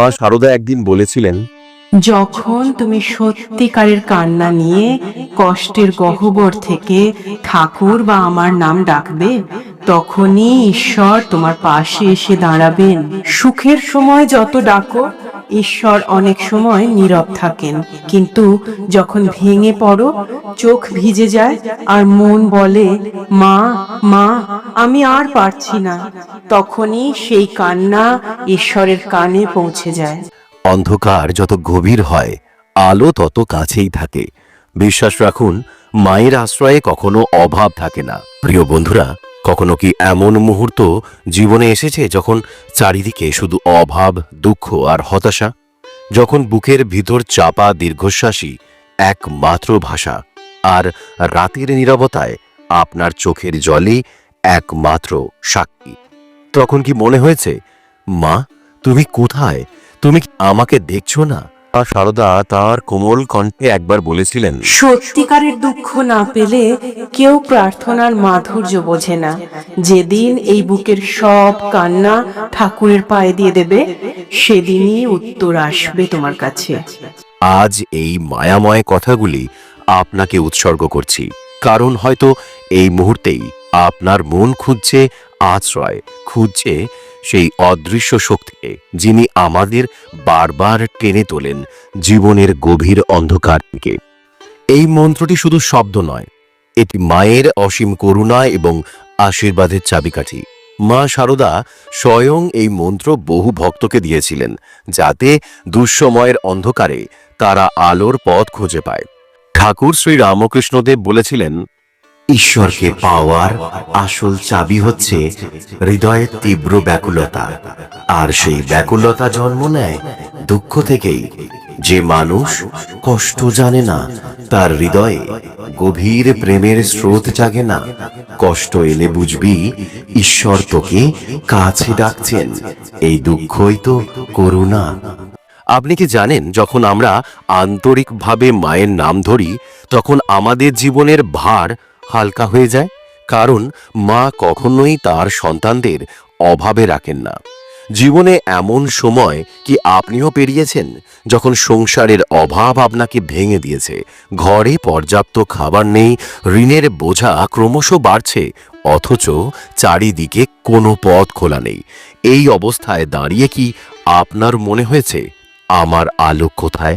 মা সারদা একদিন বলেছিলেন, যখন তুমি সত্যিকারের কান্না নিয়ে কষ্টের গহ্বর থেকে ঠাকুর বা আমার নাম ডাকবে, তখনই ঈশ্বর তোমার পাশে এসে দাঁড়াবেন। সুখের সময় যত ডাকো ঈশ্বর অনেক সময় নীরব থাকেন। কিন্তু যখন ভেঙে পড়ো, চোখ ভিজে যায় আর মন বলে, মা মা, আমি আর পারছি না। তখনই সেই কান্না ঈশ্বরের কানে পৌঁছে যায়। অন্ধকার যত গভীর হয়, আলো তত কাছেই থাকে। বিশ্বাস রাখুন, মায়ের আশ্রয়ে কখনো অভাব থাকে না। প্রিয় বন্ধুরা কখনো কি এমন মুহূর্ত জীবনে এসেছে যখন চারিদিকে শুধু অভাব, দুঃখ আর হতাশা? যখন বুকের ভিতর চাপা দীর্ঘশ্বাসী একমাত্র ভাষা আর রাতের নীরবতায় আপনার চোখের জলই একমাত্র সাক্ষী। তখন কি মনে হয়েছে, মা, তুমি কোথায়? তুমি আমাকে দেখছ না? আর সারদা তার কোমল কণ্ঠে একবার বলেছিলেন সত্যিকারের দুঃখ না পেলে কেউ প্রার্থনার মাধুর্য বোঝে না। যেদিন এই বুকের সব কান্না ঠাকুরের পায়ে দিয়ে দেবে সেদিনই উত্তর আসবে তোমার কাছে। আজ এই মায়াময় কথাগুলি আপনাকে উৎসর্গ করছি। কারণ হয়তো এই মুহূর্তেই আপনার মন খুঁজছে আশ্রয় খুঁজছে সেই অদৃশ্য শক্তিকে যিনি আমাদের বারবার টেনে তোলেন জীবনের গভীর অন্ধকার থেকে। এই মন্ত্রটি শুধু শব্দ নয়, এটি মায়ের অসীম করুণা এবং আশীর্বাদের চাবিকাঠি। মা শারদা স্বয়ং এই মন্ত্র বহু ভক্তকে দিয়েছিলেন, যাতে দুঃসময়ের অন্ধকারে তারা আলোর পথ খুঁজে পায়। ঠাকুর শ্রী রামকৃষ্ণদেব বলেছিলেন ঈশ্বরকে পাওয়ার আসল চাবি হচ্ছে হৃদয়ের তীব্র ব্যাকুলতা। আর সেই ব্যাকুলতা জন্ম নেয় দুঃখ থেকেই। যে মানুষ কষ্ট জানে না, তার হৃদয়ে গভীর প্রেমের স্রোত জাগে না। কষ্ট এলে বুঝবি ঈশ্বর তোকে কাছে ডাকছেন, এই দুঃখই তো করুণা। আপনি কি জানেন, যখন আমরা আন্তরিকভাবে মায়ের নাম ধরি, তখন আমাদের জীবনের ভার হালকা হয়ে যায়, কারণ মা কখনোই তার সন্তানদের অভাবে রাখেন না। জীবনে এমন সময় কি আপনিও পেরিয়েছেন, যখন সংসারের অভাব আপনাকে ভেঙে দিয়েছে, ঘরে পর্যাপ্ত খাবার নেই, ঋণের বোঝা ক্রমশ বাড়ছে, অথচ চারিদিকে কোনো পথ খোলা নেই। এই অবস্থায় দাঁড়িয়ে কি আপনার মনে হয়েছে, আমার আলো কোথায়?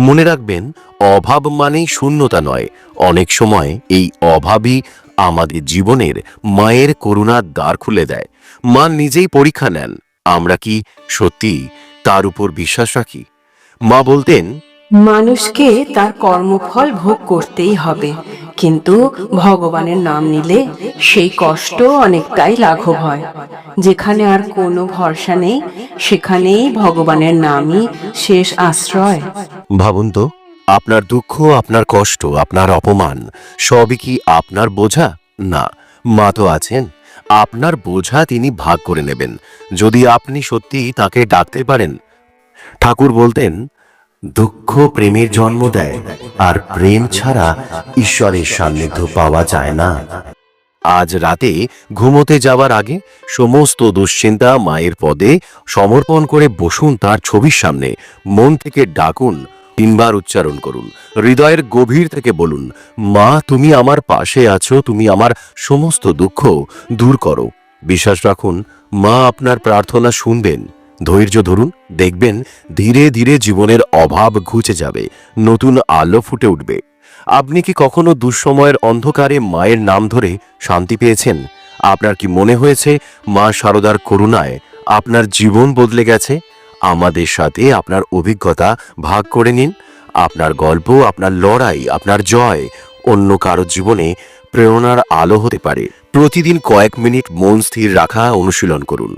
মনে রাখবেন, অভাব মানে শূন্যতা নয়। অনেক সময় এই অভাবই আমাদের জীবনের মায়ের করুণার দ্বার খুলে দেয়। মা নিজেই পরীক্ষা নেন, আমরা কি সত্যি তার উপর বিশ্বাস রাখি? মা বলতেন, মানুষকে তার কর্মফল ভোগ করতেই হবে। কিন্তু ভগবানের নাম নিলে সেই কষ্ট অনেকটাই লাঘব হয়। যেখানে আর কোনো ভরসা নেই, সেখানেই ভগবানের নামই শেষ আশ্রয়। ভাবুন তো, আপনার দুঃখ, আপনার কষ্ট, আপনার অপমান, সবই কি আপনার বোঝা? না, মা তো আছেন। আপনার বোঝা তিনি ভাগ করে নেবেন। যদি আপনি সত্যি তাকে ডাকতে পারেন। ঠাকুর বলতেন দুঃখ প্রেমের জন্ম দেয়, আর প্রেম ছাড়া ঈশ্বরের সান্নিধ্য পাওয়া যায় না। আজ রাতে ঘুমোতে যাওয়ার আগে সমস্ত দুশ্চিন্তা মায়ের পদে সমর্পণ করে বসুন তার ছবির সামনে। মন থেকে ডাকুন, তিনবার উচ্চারণ করুন। হৃদয়ের গভীর থেকে বলুন, মা, তুমি আমার পাশে আছো, তুমি আমার সমস্ত দুঃখ দূর করো। বিশ্বাস রাখুন, মা আপনার প্রার্থনা শুনবেন। ধৈর্য ধরুন, দেখবেন ধীরে ধীরে জীবনের অভাব ঘুচে যাবে, নতুন আলো ফুটে উঠবে। আপনি কি কখনো দুঃসময়ের অন্ধকারে মায়ের নাম ধরে শান্তি পেয়েছেন? আপনার কি মনে হয়েছে, মা শারদার করুণায় আপনার জীবন বদলে গেছে? আমাদের সাথে আপনার অভিজ্ঞতা ভাগ করে নিন। আপনার গল্প, আপনার লড়াই, আপনার জয় অন্য কারও জীবনে প্রেরণার আলো হতে পারে। প্রতিদিন কয়েক মিনিট মন স্থির রাখা, অনুশীলন করুন।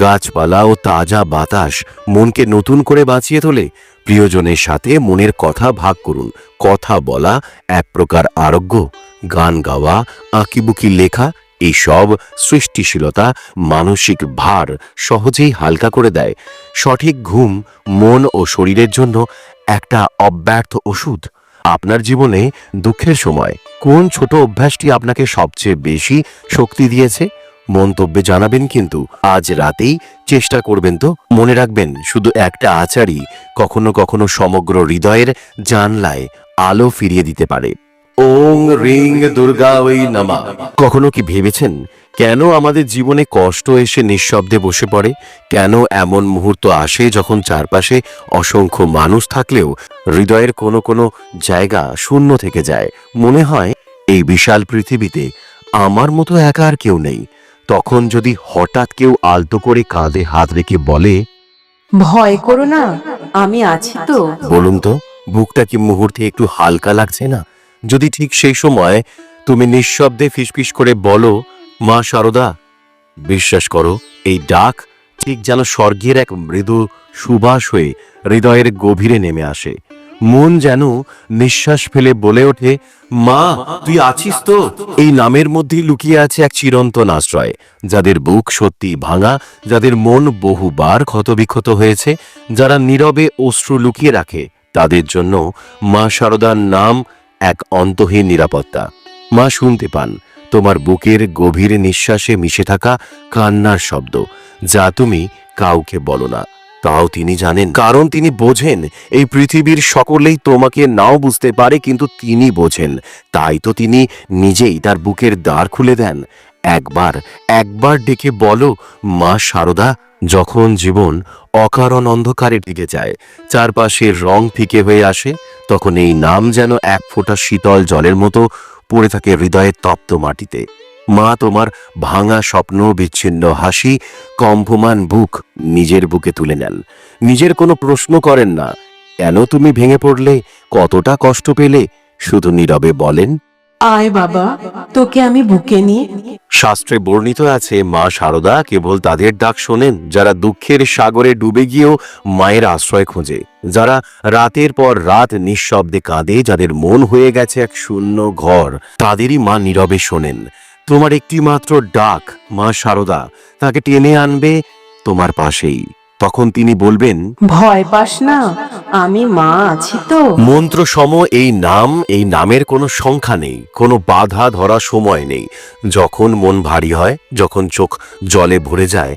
গাছপালা ও তাজা বাতাস মনকে নতুন করে বাঁচিয়ে তোলে। প্রিয়জনের সাথে মনের কথা ভাগ করুন। কথা বলা এক প্রকার আরোগ্য। গান গাওয়া, আঁকিবুকি লেখা এইসব সৃষ্টিশীলতা মানসিক ভার সহজেই হালকা করে দেয়। সঠিক ঘুম, মন ও শরীরের জন্য একটা অব্যর্থ ওষুধ। আপনার জীবনে দুঃখের সময় কোন ছোট অভ্যাসটি আপনাকে সবচেয়ে বেশি শক্তি দিয়েছে? মন্তব্যে জানাবেন কিন্তু আজ রাতেই চেষ্টা করবেন তো। মনে রাখবেন শুধু একটা আচারই কখনো কখনো সমগ্র হৃদয়ের জানলায় আলো ফিরিয়ে দিতে পারে। ওং রিং দুর্গা ওই নামা। কখনো কি ভেবেছেন কেন আমাদের জীবনে কষ্ট এসে নিঃশব্দে বসে পড়ে? কেন এমন মুহূর্ত আসে যখন চারপাশে অসংখ্য মানুষ থাকলেও হৃদয়ের কোনো কোনো জায়গা শূন্য থেকে যায়? মনে হয় এই বিশাল পৃথিবীতে আমার মতো একা আর কেউ নেই। তখন যদি হঠাৎ কেউ আলতো করে কাঁধে হাত রেখে বলে ভয় করো না আমি আছি তো। বলুন তো বুকটা কি মুহূর্তে একটু হালকা লাগছে না? যদি ঠিক সেই সময় তুমি নিঃশব্দে ফিসফিস করে বলো মা সারদা বিশ্বাস করো এই ডাক ঠিক যেন স্বর্গের এক মৃদু সুবাস হয়ে হৃদয়ের গভীরে নেমে আসে। মন যেন নিঃশ্বাস ফেলে বলে ওঠে, মা, তুই আছিস তো? এই নামের মধ্যেই লুকিয়ে আছে এক চিরন্তন আশ্রয়, যাদের বুক সত্যি ভাঙা, যাদের মন বহুবার ক্ষতবিক্ষত হয়েছে, যারা নীরবে অশ্রু লুকিয়ে রাখে, তাদের জন্য মা শারদার নাম এক অন্তহীন নিরাপত্তা। মা শুনতে পান, তোমার বুকের গভীর নিঃশ্বাসে মিশে থাকা কান্নার শব্দ, যা তুমি কাউকে বলো না। তাও তিনি জানেন। কারণ তিনি বোঝেন, এই পৃথিবীর সকলেই তোমাকে নাও বুঝতে পারে, কিন্তু তিনি বোঝেন। তাই তো তিনি নিজেই তার বুকের দ্বার খুলে দেন। একবার একবার ডেকে বলো, মা শারদা যখন জীবন অকারণ অন্ধকারে দিকে যায় চারপাশের রং ফিকে হয়ে আসে, তখন এই নাম যেন এক ফোঁটা শীতল জলের মতো পড়ে থাকে হৃদয়ের তপ্ত মাটিতে। মা তোমার ভাঙা স্বপ্ন বিচ্ছিন্ন হাসি কম্পমান বুক নিজের বুকে তুলে নেন। নিজের কোনো প্রশ্ন করেন না। কেন তুমি ভেঙে পড়লে? কতটা কষ্ট পেলে? শুধু নীরবে বলেন। আয় বাবা তোকে আমি বুকে নিয়ে শাস্ত্রে বর্ণিত আছে মা শারদা কেবল তাদের ডাক শোনেন যারা দুঃখের সাগরে ডুবে গিয়েও মায়ের আশ্রয় খোঁজে। যারা রাতের পর রাত নিঃশব্দে কাঁদে যাদের মন হয়ে গেছে এক শূন্য ঘর তাদেরই মা নীরবে শোনেন। তোমার একটি মাত্র ডাক মা শারদা তাকে টেনে আনবে তোমার পাশেই। তখন তিনি বলবেন ভয় পাস না আমি মা আছি তো। মন্ত্র সম এই নাম এই নামের কোনো সংখ্যা নেই কোনো বাধা ধরা সময় নেই। যখন মন ভারী হয় যখন চোখ জলে ভরে যায়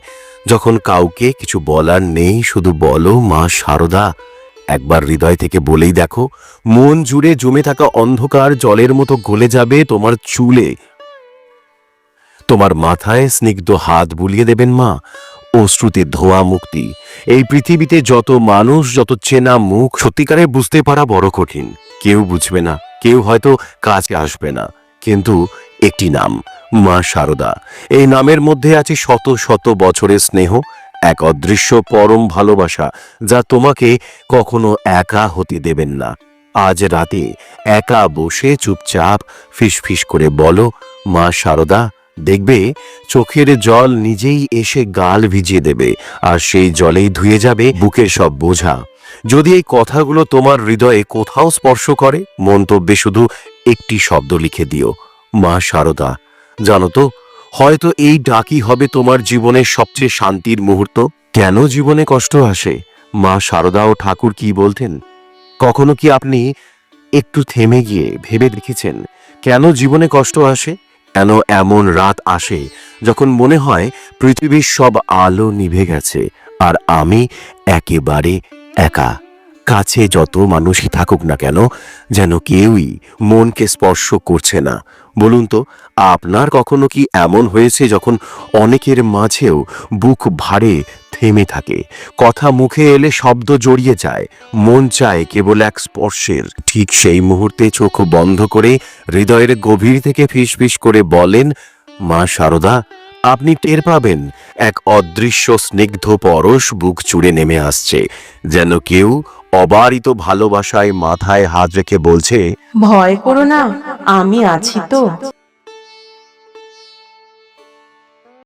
যখন কাউকে কিছু বলার নেই শুধু বলো মা শারদা একবার হৃদয় থেকে বলেই দেখো মন জুড়ে জমে থাকা অন্ধকার জলের মতো গলে যাবে তোমার চুলে। তোমার মাথায় স্নিগ্ধ হাত বুলিয়ে দেবেন মা। অশ্রুতে ধোয়া মুক্তি। এই পৃথিবীতে যত মানুষ, যত চেনা মুখ সত্যিকারে বুঝতে পারা বড় কঠিন। কেউ বুঝবে না, কেউ হয়তো কাছে আসবে না। কিন্তু একটি নাম, মা শারদা এই নামের মধ্যে আছে শত শত বছরের স্নেহ, এক অদৃশ্য পরম ভালোবাসা, যা তোমাকে কখনো একা হতে দেবেন না। আজ রাতে একা বসে চুপচাপ ফিসফিস করে বলো, মা শারদা দেখবে চোখের জল নিজেই এসে গাল ভিজিয়ে দেবে, আর সেই জলেই ধুয়ে যাবে বুকের সব বোঝা। যদি এই কথাগুলো তোমার হৃদয়ে কোথাও স্পর্শ করে, মন্তব্যে শুধু একটি শব্দ লিখে দিও, মা শারদা জানো তো, হয়তো এই ডাকি হবে তোমার জীবনের সবচেয়ে শান্তির মুহূর্ত। কেন জীবনে কষ্ট আসে? মা শারদা ও ঠাকুর কি বলতেন? কখনো কি আপনি একটু থেমে গিয়ে ভেবে দেখেছেন কেন জীবনে কষ্ট আসে? কেন এমন রাত আসে যখন মনে হয় পৃথিবীর সব আলো নিভে গেছে আর আমি একেবারে একা? কাছে যত মানুষই থাকুক না কেন যেন কেউই মনকে স্পর্শ করছে না। বলুন তো, আপনার কখনো কি এমন হয়েছে যখন অনেকের মাঝেও বুক ভারে থেমে থাকে। কথা মুখে এলে শব্দ জড়িয়ে যায়। মন চায় কেবল এক স্পর্শের। ঠিক সেই মুহূর্তে চোখ বন্ধ করে হৃদয়ের গভীর থেকে ফিসফিস করে বলেন, মা শারদা আপনি টের পাবেন, এক অদৃশ্য স্নিগ্ধ পরশ বুক চুড়ে নেমে আসছে। যেন কেউ অবারিত ভালোবাসায় মাথায় হাত রেখে বলছে, ভয় করো না, আমি আছি তো।